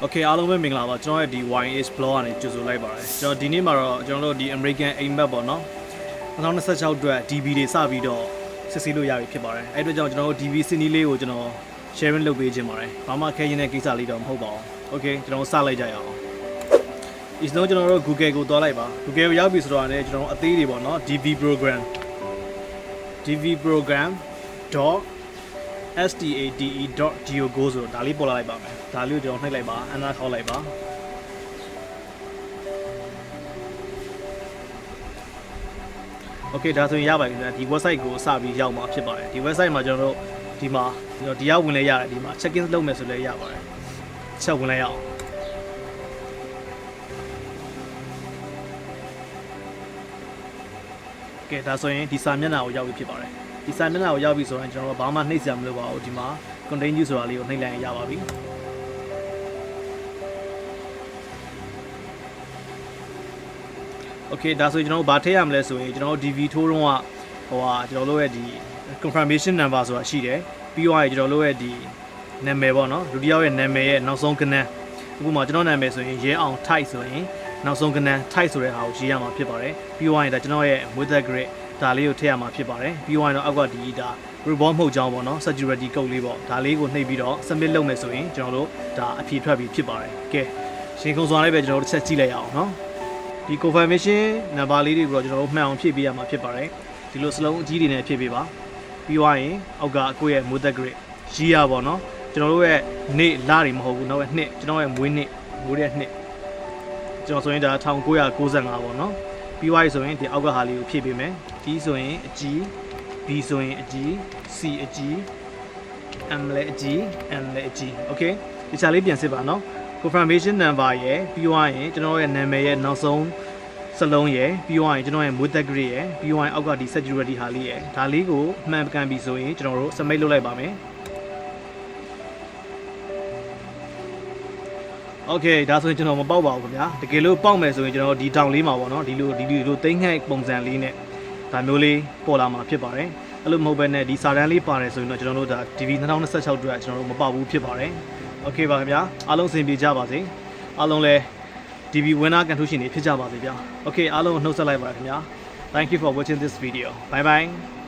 โอเคအားလုံးပဲမင်္ဂလာပါကျွန်တော်ရဲ့ဒီ YH blog ကနေကြိုဆိုလိုက်ပါတယ်ကျွန်တော်ဒီနေ့မှာတော့ကျွန်တော်တို့ဒီ American Aim Map ပေါ့နော်2026အတွက် DB တွေစပြီးတော့စစ်ဆေးလို့ရပြီဖြစ်ပါတယ်အဲ့အတွက်ကြောင့်ကျွန်တော်တို့ DB စနီးလေးကိုကျွန်တော် sharing လုပ်ပေးခြင်းပါတယ်ဘာမှခဲရင်တဲ့ကိစ္စလေးတော့မဟုတ်ပါဘူးโอเคကျွန်တော်စလိုက်ကြရအောင် is no ကျွန်တော်တို့ Google ကိုသွားလိုက်ပါ Google ကိုရောက်ပြီဆိုတော့လည်းကျွန်တော်တို့အသေးတွေပေါ့နော် DB program DV program. stade.go ဆိုတော့ဒါလေးပေါ်လာလိုက်ပါမယ်ဒါလေးကိုကျွန်တော်နှိပ်လိုက်ပါအနာခေါက်လိုက်ပါโอเคဒါဆိုရင်ရပါပြီခင်ဗျာဒီ website ကိုစပြီးရောက်မှာဖြစ်ပါတယ်ဒီ website မှာကျွန်တော်တို့ဒီမှာကျွန်တော်ဒီရောက်ဝင်လဲရတယ်ဒီမှာ check in လုပ်မယ်ဆိုလဲရပါတယ်ချက်ဝင်လဲရအောင်ကဲဒါဆိုရင်ဒီစာမျက်နှာကိုရောက်ပြီဖြစ်ပါတယ် ဒီစာမျက်နှာကိုရောက်ပြီဆိုရင်ကျွန်တော်တို့ဘာမှနှိပ်စရာမလိုပါဘူးဒီမှာ continue ဆိုတာလေးကိုနှိပ်လိုက်ရင်ရပါပြီ โอเคဒါဆိုရင်ကျွန်တော်တို့ဗာထည့်ရမလဲဆိုရင်ကျွန်တော်တို့ DV ထိုးတော့ကဟိုဟာကျွန်တော်တို့ရဲ့ဒီ confirmation number ဆိုတာရှိတယ်ပြီးတော့ကျွန်တော်တို့ရဲ့ဒီနာမည်ပေါ့နော်လူတစ်ယောက်ရဲ့နာမည်ရဲ့နောက်ဆုံးကဏ္ဍအခုမှကျွန်တော်နာမည်ဆိုရင်ရဲအောင် type ဆိုရင် နောက်ဆုံးကဏ္ဍ type ဆိုတဲ့ဟာကိုရေးရမှာဖြစ်ပါတယ်ပြီးတော့ရင်ဒါကျွန်တော်ရဲ့ mother grade ဒါလေးကိုထည့်ရမှာဖြစ်ပါတယ်ပြီးတော့ရင်တော့အောက်ကဒီဒါ report မှုတ်ကြောင်းပေါ့နော် security code လေးပေါ့ဒါလေးကိုနှိပ်ပြီးတော့ submit လုပ်မယ်ဆိုရင်ကျွန်တော်တို့ဒါအဖြေထွက်ပြီးဖြစ်ပါတယ်ကဲရှင်ကုံစွာလေးပဲကျွန်တော်တို့တစ်ချက်ကြည့်လိုက်ရအောင်နော်ဒီ confirmation number လေးတွေကိုတော့ကျွန်တော်တို့မှန်အောင်ဖြည့်ပေးရမှာဖြစ်ပါတယ်ဒီလိုစလုံးအကြီးတွေနဲ့ဖြည့်ပေးပါပြီးသွားရင်အောက်ကကိုယ့်ရဲ့ mother grade ရေးရပါတော့ကျွန်တော်တို့ရဲ့နေ့လတွေမဟုတ်ဘူးတော့နှစ်ကျွန်တော်ရဲ့မွေးနှစ်မွေးတဲ့နှစ် ကျွန်တော်ဆိုရင်ဒါ1995ပေါ့နော်ပြီးသွားပြီဆိုရင်ဒီအောက်ကဟာလေးကိုဖြည့်ပေးမယ် D ဆိုရင်အကြီး B ဆိုရင်အကြီး C အကြီး M လည်းအကြီး N လည်းအကြီး okay ဒီချာလေးပြန်စစ်ပါနော် confirmation number ရယ်ပြီးသွားရင်ကျွန်တော်ရဲ့နာမည်ရဲ့နောက်ဆုံးစလုံးရယ်ပြီးသွားရင်ကျွန်တော်ရဲ့ mother grade ရယ်ပြီးသွားရင်အောက်ကဒီ security ဟာလေးရယ်ဒါလေးကိုမှန်ကန်ပြီဆိုရင်ကျွန်တော်တို့ submit လုပ်လိုက်ပါမယ် Okay ဒါဆိုရင်ကျွန်တော်မပေါက်ပါဘူးခင်ဗျာတကယ်လို့ပေါက်မယ်ဆိုရင်ကျွန်တော်ဒီတောင်လေးမှာပေါ့နော်ဒီလိုဒီလိုသိမ့်ငှက်ပုံစံလေးနဲ့ဒါမျိုးလေးပေါ်လာမှာဖြစ်ပါတယ်အဲ့လိုမဟုတ်ဘဲနဲ့ဒီစာတန်းလေးပါတယ်ဆိုရင်တော့ကျွန်တော်တို့ဒါ DV 2026အတွက်ကျွန်တော်တို့မပေါက်ဘူးဖြစ်ပါတယ် Okay ပါခင်ဗျာအားလုံးအဆင်ပြေကြပါစေအားလုံးလည်း DV winner ကန်ထူးရှင်တွေဖြစ်ကြပါစေဗျာ Okay အားလုံးနှုတ်ဆက်လိုက်ပါခင်ဗျာ Thank you for watching this video bye bye